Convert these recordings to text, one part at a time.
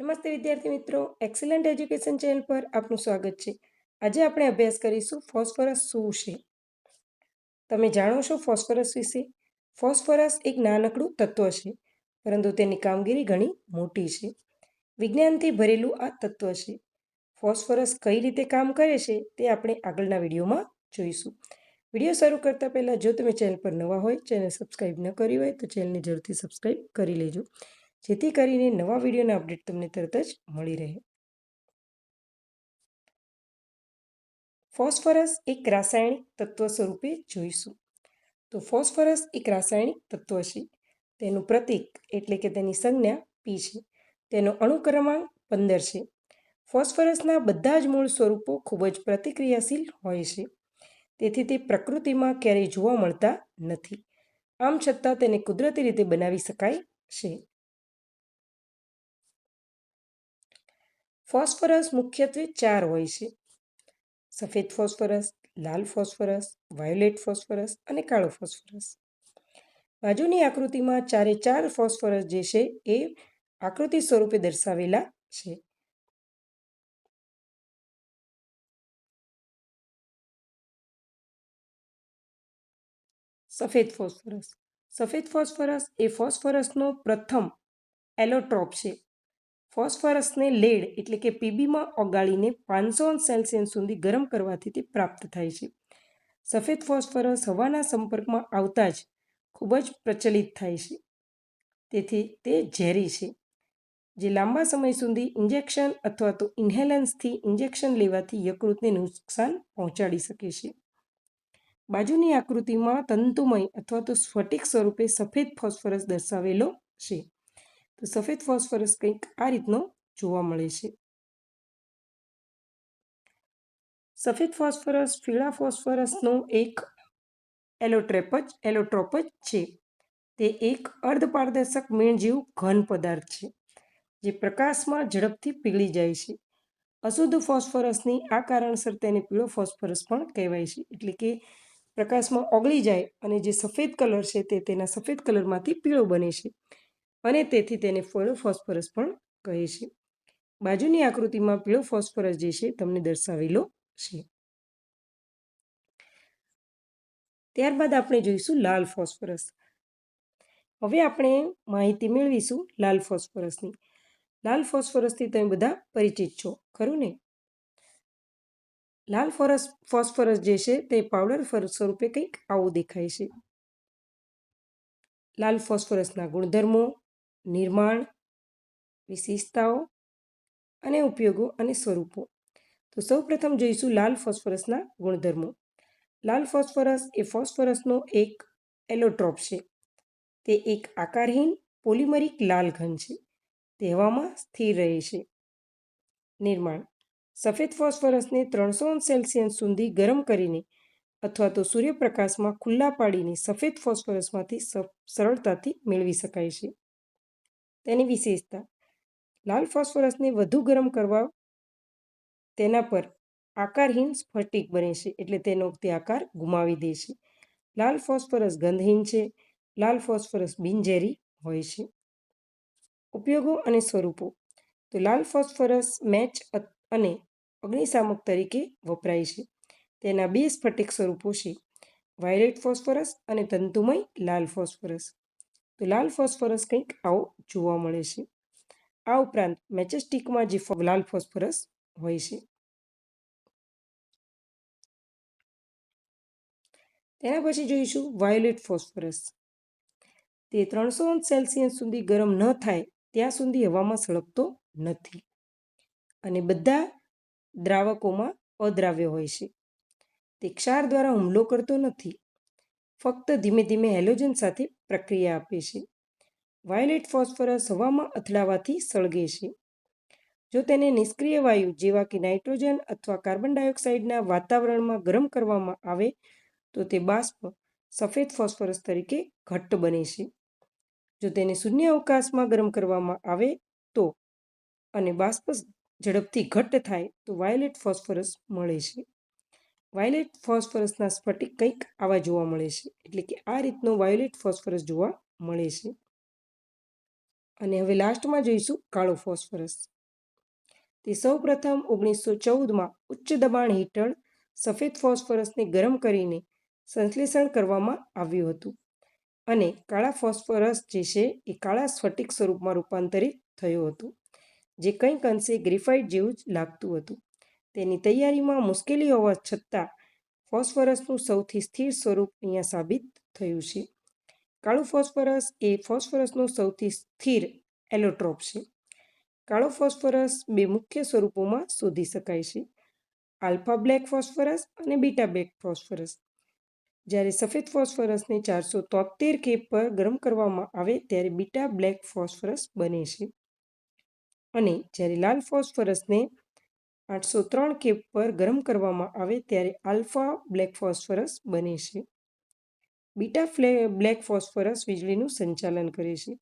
નમસ્તે વિદ્યાર્થી મિત્રો. એક્સલન્ટ એજ્યુકેશન ચેનલ પર આપનું સ્વાગત છે. આજે આપણે અભ્યાસ કરીશું ફોસ્ફરસ શું છે? તમે જાણો છો ફોસ્ફરસ વિશે? ફોસ્ફરસ એક નાનકડું તત્વ છે, પરંતુ તેની કામગીરી ઘણી મોટી છે. વિજ્ઞાનથી ભરેલું આ તત્વ છે. ફોસ્ફરસ કઈ રીતે કામ કરે છે તે આપણે આગળના વિડીયોમાં જોઈશું. વીડિયો શરૂ કરતાં પહેલાં જો તમે ચેનલ પર નવા હોય, ચેનલ સબસ્ક્રાઈબ ન કરી હોય તો ચેનલને જરૂરથી સબસ્ક્રાઈબ કરી લેજો. જેથી કરીને નવા વિડીયોના અપડેટ તમને તરત જ મળી રહે. ફોસ્ફરસ એક રાસાયણિક તત્વ સ્વરૂપે જોઈશું. તો ફોસ્ફરસ એક રાસાયણિક તત્વ છે. તેનું પ્રતીક એટલે કે તેની સંજ્ઞા પી છે. તેનો અણુક્રમાંક પંદર છે. ફોસ્ફરસના બધા જ મૂળ સ્વરૂપો ખૂબ જ પ્રતિક્રિયાશીલ હોય છે. તેથી તે પ્રકૃતિમાં ક્યારેય જોવા મળતા નથી. આમ છતાં તેને કુદરતી રીતે બનાવી શકાય છે. ફોસ્ફરસ મુખ્યત્વે ચાર હોય છે. સફેદ ફોસ્ફરસ, લાલ ફોસ્ફરસ, વાયોલેટ ફોસ્ફરસ અને કાળો ફોસ્ફરસ. બાજુની આકૃતિમાં ચારે ચાર ફોસ્ફરસ જે છે એ આકૃતિ સ્વરૂપે દર્શાવેલા છે. સફેદ ફોસ્ફરસ. સફેદ ફોસ્ફરસ એ ફોસ્ફરસનો પ્રથમ એલોટ્રોપ છે. ફોસ્ફરસને લેડ એટલે કે પીબીમાં ઓગાળીને પાંચસો સેલ્સિયસ સુધી ગરમ કરવાથી તે પ્રાપ્ત થાય છે. સફેદ ફોસ્ફરસ હવાના સંપર્કમાં આવતા જ ખૂબ જ પ્રચલિત થાય છે. તેથી તે ઝેરી છે. જે લાંબા સમય સુધી ઇન્જેક્શન અથવા તો ઇન્હેલન્સથી ઇન્જેક્શન લેવાથી યકૃતને નુકસાન પહોંચાડી શકે છે. બાજુની આકૃતિમાં તંતુમય અથવા તો સ્ફટિક સ્વરૂપે સફેદ ફોસ્ફરસ દર્શાવેલો છે. તો સફેદ ફોસ્ફરસ કંઈક આ રીતનો જોવા મળે છે. સફેદ ફોસ્ફરસ પીળા ફોસ્ફરસનો એક એલોટ્રેપ જ એલોટ્રોપ જ છે. તે એક અર્ધપારદર્શક મીણ જેવું ઘન પદાર્થ છે, જે પ્રકાશમાં ઝડપથી પીગળી જાય છે. અશુદ્ધ ફોસ્ફરસની આ કારણસર તેને પીળો ફોસ્ફરસ પણ કહેવાય છે, એટલે કે પ્રકાશમાં ઓગળી જાય અને જે સફેદ કલર છે તે તેના સફેદ કલરમાંથી પીળો બને છે. અને તેથી તેને ફળો ફોસ્ફરસ પણ કહે છે. બાજુની આકૃતિમાં પીળો ફોસ્ફરસ જે છે તમને દર્શાવેલો છે. ત્યારબાદ આપણે જોઈશું લાલ ફોસ્ફરસ. હવે આપણે માહિતી મેળવીશું લાલ ફોસ્ફરસની. લાલ ફોસ્ફરસથી તમે બધા પરિચિત છો, ખરું ને? લાલ ફોરસ, ફોસ્ફરસ જે છે તે પાવડર સ્વરૂપે કંઈક આવું દેખાય છે. લાલ ફોસ્ફરસના ગુણધર્મો નિર્માણ વિશેષતાઓ અને ઉપયોગો અને સ્વરૂપો. તો સૌ પ્રથમ જોઈશું લાલ ફોસ્ફરસના ગુણધર્મો. લાલ ફોસ્ફરસ એ ફોસ્ફરસનો એક એલોટ્રોપ છે. તે એક આકારહીન પોલિમરિક લાલ ઘન છે. તે હવામાં સ્થિર રહે છે. નિર્માણ. સફેદ ફોસ્ફરસને ત્રણસો સેલ્સિયસ સુધી ગરમ કરીને અથવા તો સૂર્યપ્રકાશમાં ખુલ્લા પાડીને સફેદ ફોસ્ફરસમાંથી સરળતાથી મેળવી શકાય છે. તેની વિશેષતા. લાલ ફોસ્ફરસને વધુ ગરમ કરવા તેના પર આકારહીન સ્ફટિક બને છે એટલે તેનો તે આકાર ગુમાવી દે છે. લાલ ફોસ્ફરસ ગંધહીન છે. લાલ ફોસ્ફરસ બિનઝેરી હોય છે. ઉપયોગો અને સ્વરૂપો. તો લાલ ફોસ્ફરસ મેચ અને અગ્નિશામક તરીકે વપરાય છે. તેના બે સ્ફટિક સ્વરૂપો છે. વાયોલેટ ફોસ્ફરસ અને તંતુમય લાલ ફોસ્ફરસ. તો લાલ ફોસ્ફરસ કંઈક આવો જોવા મળે છે. આ ઉપરાંત મેચેસ્ટિકમાં જે લાલ ફોસ્ફરસ હોય છે. તેના પછી જોઈશું વાયોલેટ ફોસ્ફરસ. તે ત્રણસો સેલ્સિયસ સુધી ગરમ ન થાય ત્યાં સુધી હવામાં સળગતો નથી અને બધા દ્રાવકોમાં અદ્રાવ્ય હોય છે. તે ક્ષાર દ્વારા હુમલો કરતો નથી. ફક્ત ધીમે ધીમે હેલોજન સાથે પ્રક્રિયા આપે છે. વાયોલેટ ફોસ્ફરસ હવામાં અથડાવાથી સળગે છે. જો તેને નિષ્ક્રિય વાયુ જેવા કે નાઇટ્રોજન અથવા કાર્બન ડાયોક્સાઇડના વાતાવરણમાં ગરમ કરવામાં આવે, તો તે બાષ્પ સફેદ ફોસ્ફરસ તરીકે ઘટ્ટ બને છે. જો તેને શૂન્ય અવકાશમાં ગરમ કરવામાં આવે, તો અને બાષ્પ ઝડપથી ઘટ્ટ થાય, તો વાયોલેટ ફોસ્ફરસ મળે છે. વાયોલેટ ફોસ્ફરસના સ્ફટિક કંઈક આવા જોવા મળે છે. એટલે કે આ રીતનો વાયોલેટ ફોસ્ફરસ જોવા મળે છે. અને હવે લાસ્ટમાં જોઈશું કાળો ફોસ્ફરસ તે સૌ પ્રથમ ઓગણીસો ચૌદમાં ઉચ્ચ દબાણ હેઠળ સફેદ ફોસ્ફરસને ગરમ કરીને સંશ્લેષણ કરવામાં આવ્યું હતું. અને કાળા ફોસ્ફરસ જે છે એ કાળા સ્ફટિક સ્વરૂપમાં રૂપાંતરિત થયું હતું. જે કંઈક અંશે ગ્રેફાઇટ જેવું જ લાગતું હતું. તેની તૈયારીમાં મુશ્કેલી હોવા છતાં ફોસ્ફરસનું સૌથી સ્થિર સ્વરૂપ અહીંયા સાબિત થયું છે. કાળું ફોસ્ફરસ એ ફોસ્ફરસનું સૌથી સ્થિર એલોટ્રોપ છે. કાળો ફોસ્ફરસ બે મુખ્ય સ્વરૂપોમાં શોધી શકાય છે. આલ્ફા બ્લેક ફોસ્ફરસ અને બીટા બ્લેક ફોસ્ફરસ. જ્યારે સફેદ ફોસ્ફરસને ચારસો તોતેર કે પર ગરમ કરવામાં આવે ત્યારે બીટા બ્લેક ફોસ્ફરસ બને છે. અને જ્યારે લાલ ફોસ્ફરસને આઠસો ત્રણ કે પર ગરમ કરવામાં આવે ત્યારે આલ્ફા બ્લેક ફોસ્ફરસ બને છે. બીટા ફ્લે બ્લેક ફોસ્ફરસ વીજળીનું સંચાલન કરે છે.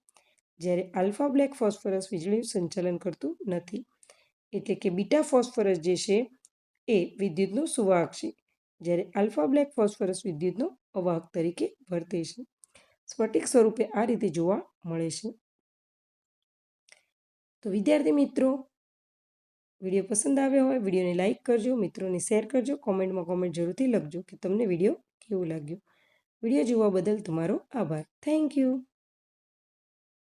જ્યારે આલ્ફા બ્લેક ફોસ્ફરસ વીજળીનું સંચાલન કરતું નથી. એટલે કે બીટા ફોસ્ફરસ જે છે એ વિદ્યુતનો સુવાહક છે. જ્યારે આલ્ફા બ્લેક ફોસ્ફરસ વિદ્યુતનો અવાહક તરીકે વર્તે છે. સ્ફટિક સ્વરૂપે આ રીતે જોવા મળે છે. તો વિદ્યાર્થી મિત્રો વીડિયો પસંદ આવ્યો હોય, વિડીયોને લાઇક કરજો, મિત્રોને શેર કરજો, કોમેન્ટમાં કોમેન્ટ જરૂરથી લખજો કે તમને વીડિયો કેવું લાગ્યું. વીડિયો જોવા બદલ તમારો આભાર. Thank you.